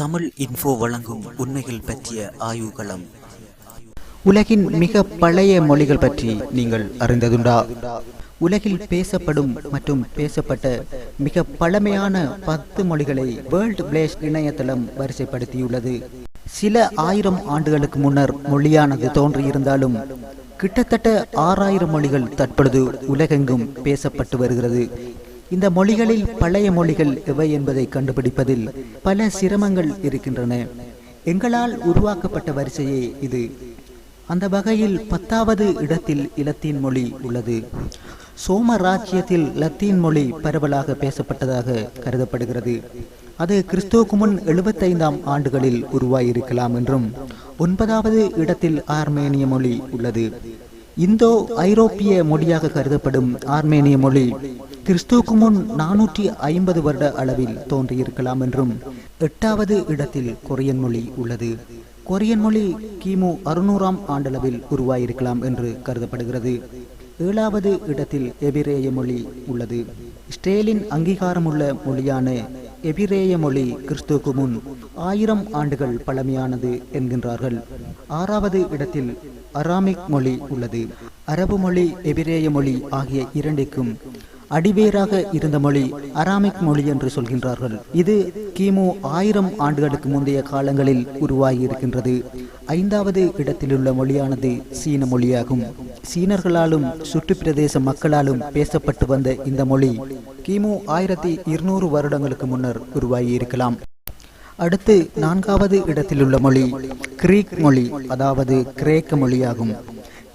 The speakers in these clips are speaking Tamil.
தமிழ் இன்ஃபோ வழங்கும் உண்மைகள் பற்றிய ஆய்வுகளம். உலகின் மிக பழைய மொழிகள் பற்றி நீங்கள் அறிந்ததுண்டா? உலகில் பேசப்படும் மற்றும் பேசப்பட்ட மிக பழமையான பத்து மொழிகளை வேர்ல்ட் பிளேஸ் இணையதளம் வரிசைப்படுத்தியுள்ளது. சில ஆயிரம் ஆண்டுகளுக்கு முன்னர் மொழியானது தோன்றியிருந்தாலும் கிட்டத்தட்ட ஆறாயிரம் மொழிகள் தற்பொழுது உலகெங்கும் பேசப்பட்டு வருகிறது. இந்த மொழிகளில் பழைய மொழிகள் எவை என்பதை கண்டுபிடிப்பதில் பல சிரமங்கள் இருக்கின்றன. எங்களால் உருவாக்கப்பட்ட வரிசையே இது. அந்த வகையில் பத்தாவது இடத்தில் இலத்தீன் மொழி உள்ளது. சோம ராஜ்யத்தில் லத்தீன் மொழி பரவலாக பேசப்பட்டதாக கருதப்படுகிறது. அது கிறிஸ்துவுக்கு முன் எழுபத்தைந்தாம் ஆண்டுகளில் உருவாகியிருக்கலாம் என்றும் ஒன்பதாவது இடத்தில் ஆர்மேனிய மொழி உள்ளது. இந்தோ ஐரோப்பிய மொழியாக கருதப்படும் ஆர்மேனிய மொழி கிறிஸ்துவுக்கு முன் நானூற்றி ஐம்பது வருட அளவில் தோன்றியிருக்கலாம் என்றும் எட்டாவது இடத்தில் கொரியன் மொழி உள்ளது. கொரியன் மொழி கிமு அறுநூறாம் ஆண்டளவில் உருவாயிருக்கலாம் என்று கருதப்படுகிறது. ஏழாவது இடத்தில் எபிரேய மொழி உள்ளது. ஸ்டேலின் அங்கீகாரமுள்ள மொழியான எபிரேய மொழி கிறிஸ்துவுக்கு முன் ஆயிரம் ஆண்டுகள் பழமையானது என்கின்றார்கள். ஆறாவது இடத்தில் அராமிக் மொழி உள்ளது. அரபு மொழி எபிரேய மொழி ஆகிய இரண்டிற்கும் அடிவேராக இருந்த மொழி அராமிக் மொழி என்று சொல்கின்றார்கள். இது கிமு ஆயிரம் ஆண்டுகளுக்கு முந்தைய காலங்களில் உருவாகி இருக்கின்றது ஐந்தாவது இடத்திலுள்ள மொழியானது சீன மொழியாகும். சீனர்களாலும் சுற்று பிரதேச மக்களாலும் பேசப்பட்டு வந்த இந்த மொழி கிமு ஆயிரத்தி இருநூறு வருடங்களுக்கு முன்னர் உருவாகி இருக்கலாம் அடுத்து நான்காவது இடத்திலுள்ள மொழி கிரீக் மொழி அதாவது கிரேக்க மொழியாகும்.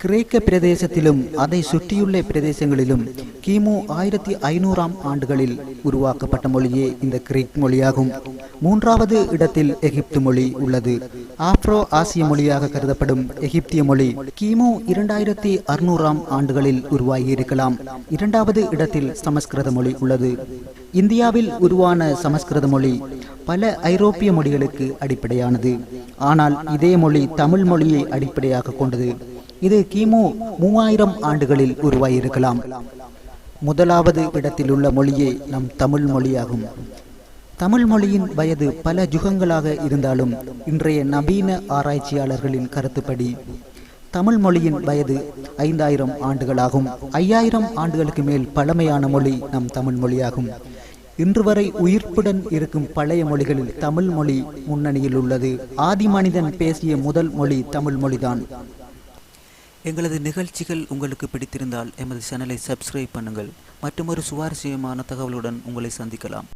கிரேக்க பிரதேசத்திலும் அதை சுற்றியுள்ள பிரதேசங்களிலும் கிமு ஆயிரத்தி ஐநூறாம் ஆண்டுகளில் உருவாக்கப்பட்ட மொழியே இந்த கிரீக் மொழியாகும். மூன்றாவது இடத்தில் எகிப்து மொழி உள்ளது. ஆப்ரோ ஆசிய மொழியாக கருதப்படும் எகிப்திய மொழி கிமு இரண்டாயிரத்தி அறுநூறாம் ஆண்டுகளில் உருவாகி இருக்கலாம் இரண்டாவது இடத்தில் சமஸ்கிருத மொழி உள்ளது. இந்தியாவில் உருவான சமஸ்கிருத மொழி பல ஐரோப்பிய மொழிகளுக்கு அடிப்படையானது. ஆனால் இதே மொழி தமிழ் மொழியை அடிப்படையாக கொண்டது. இது கிமு மூவாயிரம் ஆண்டுகளில் உருவாயிருக்கலாம். முதலாவது இடத்தில் உள்ள மொழியே நம் தமிழ் மொழியாகும். தமிழ் மொழியின் வயது பல ஜுகங்களாக இருந்தாலும் இன்றைய நவீன ஆராய்ச்சியாளர்களின் கருத்துப்படி தமிழ் மொழியின் வயது ஐந்தாயிரம் ஆண்டுகளாகும். ஐயாயிரம் ஆண்டுகளுக்கு மேல் பழமையான மொழி நம் தமிழ் மொழியாகும். இன்று வரை உயிர்ப்புடன் இருக்கும் பழைய மொழிகளில் தமிழ் மொழி முன்னணியில் உள்ளது. ஆதி மனிதன் பேசிய முதல் மொழி தமிழ் மொழிதான். எங்களது நிகழ்ச்சிகள் உங்களுக்கு பிடித்திருந்தால் எமது சேனலை சப்ஸ்கிரைப் பண்ணுங்கள். மற்றும் ஒரு சுவாரஸ்யமான தகவலுடன் உங்களை சந்திக்கலாம்.